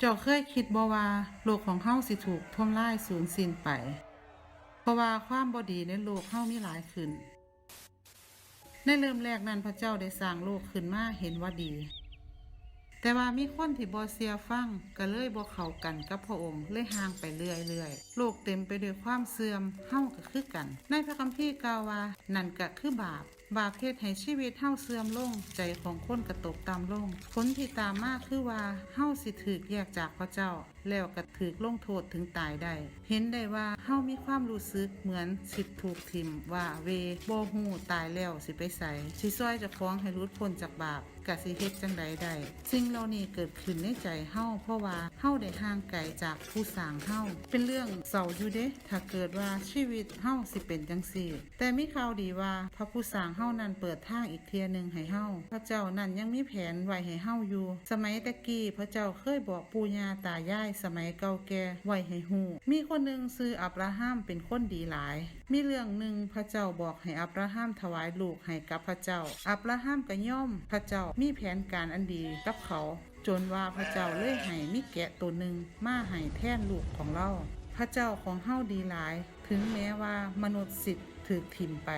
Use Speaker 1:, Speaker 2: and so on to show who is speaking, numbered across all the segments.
Speaker 1: เจ้าเคยคิดบ่ว่าโลกของเฮาสิถูกทำลายสูญสิ้นไป เพราะว่าความบ่ดีในโลกเฮามีหลายขึ้น ในเริ่มแรกนั้นพระเจ้าได้สร้างโลกขึ้นมาเห็นว่าดี แต่ว่ามีคนที่บ่เสียฟังก็เลยบ่เข้ากันกับพระองค์เลยห่างไปเรื่อยๆ โลกเต็มไปด้วยความเสื่อมเฮาก็คือกัน ในพระคัมภีร์กล่าวว่านั่นก็คือบาป บาปเฮ็ดให้ชีวิตเฮาเสื่อมลง ใจของคนกระตกตามลง ผลที่ตามมาคือว่าเฮาสิถูกแยกจากพระเจ้า แล้วก็ถูกลงโทษถึงตายได้ เห็นได้ว่าเฮามีความรู้สึกเหมือนสิถูกทิมว่าเวบ่ฮู้ตายแล้วสิไปไสสิซอยจะฟ้องให้รุดพ้นจากบาป กะสิเฮ็ดจังใดได้สิ่งเหล่านี้เกิดขึ้นในใจเฮาเพราะว่าเฮาได้ห่างไกลจากผู้สร้างเฮาเป็นเรื่องเศร้าอยู่เด้ถ้าเกิดว่าชีวิตเฮาสิเป็นจังซี่แต่มีข่าวดีว่าพระผู้สร้างเฮานั้นเปิดทางอีกเทียหนึงให้เฮาพระเจ้านั้นยังมีแผนไว้ให้เฮาอยู่ สมัยตะกี้พระเจ้าเคยบอกปู่ย่าตายายสมัยเก่าแก่ไว้ให้ฮู้มีคนหนึ่งซื้ออับราฮัมเป็นคนดีหลาย มีเรื่องหนึ่งพระเจ้าบอกให้อับราฮัมถวายลูกให้กับพระเจ้า อับราฮัมก็ย่อมพระเจ้ามีแผนการอันดีกับเขา จนว่าพระเจ้าเล่ยให้มิแกะตัวหนึ่งมาให้แทนลูกของเรา พระเจ้าของเฮาดีหลาย ถึงแม้ว่ามนุษย์สิทธิ์ถือถิ่มไป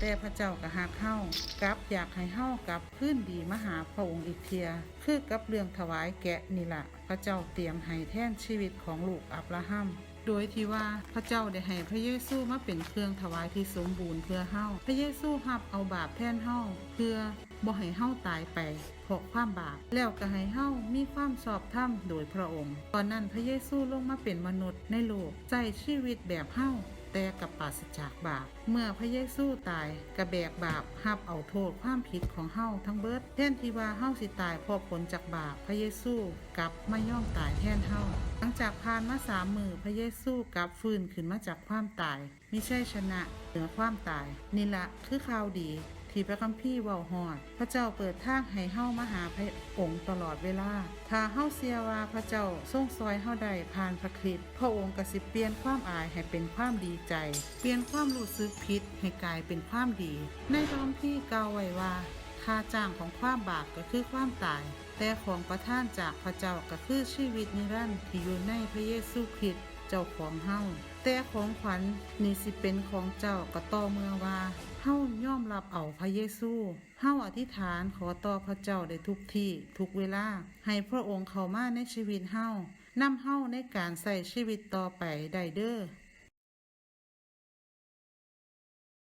Speaker 1: แต่พระเจ้าก็หักเฮากลับอยากให้เฮากลับขึ้นดีมหาพระองค์อีกเทีย คือกับเรื่องถวายแกะนี่ละพระเจ้าเตรียมให้แท่นชีวิตของลูกอับราฮัมโดยที่ว่าพระเจ้าได้ให้พระเยซูมาเป็นเครื่องถวายที่สมบูรณ์เพื่อเฮาพระเยซูรับเอาบาปแทนเฮาเพื่อบ่ให้เฮาตายไปเพราะความบาปแล้วก็ให้เฮามีความชอบธรรมโดยพระองค์ ตอนนั้นพระเยซูลงมาเป็นมนุษย์ในโลกใจชีวิตแบบเฮา แต่กับปราศจากบาป เมื่อพระเยซูตายกระแบกบาปหับเอาโทษความผิดของเฮาทั้งเบิดแทนที่ว่าเฮาสิตายเพราะผลจากบาปพระเยซูกลับมาย่อมตายแทนเฮาหลังจากผ่านมาสามมือพระเยซูกลับฟื้นขึ้นมาจากความตายมิใช่ชนะเหนือความตายนี่ละคือข่าวดี ที่พระคัมภีร์เว้าฮอด พระเจ้าเปิดทางให้เฮามาหาพระองค์ตลอดเวลา ถ้าเฮาเสียว่าพระเจ้าทรงซอยเฮาได้ผ่านพระคริสต์พระองค์ก็สิเปลี่ยนความอายให้เป็นความดีใจ เปลี่ยนความรู้สึกผิดให้กลายเป็นความดี ในพระคัมภีร์กล่าวไว้ว่าค่าจ้างของความบาปก็คือความตาย แต่ของประท่านจากพระเจ้าก็คือชีวิตนิรันดร์ที่อยู่ในพระเยซูคริสต์ เจ้าของเฮาแต่ของขวัญนี่สิเป็นของเจ้าก็ต่อเมื่อว่าเฮาย่อมรับเอาพระเยซูเฮาอธิษฐานขอต่อพระเจ้าได้ทุกที่ทุกเวลา ให้พระองค์เข้ามาในชีวิตเฮานำเฮาในการใส่ชีวิตต่อไปได้เด้อ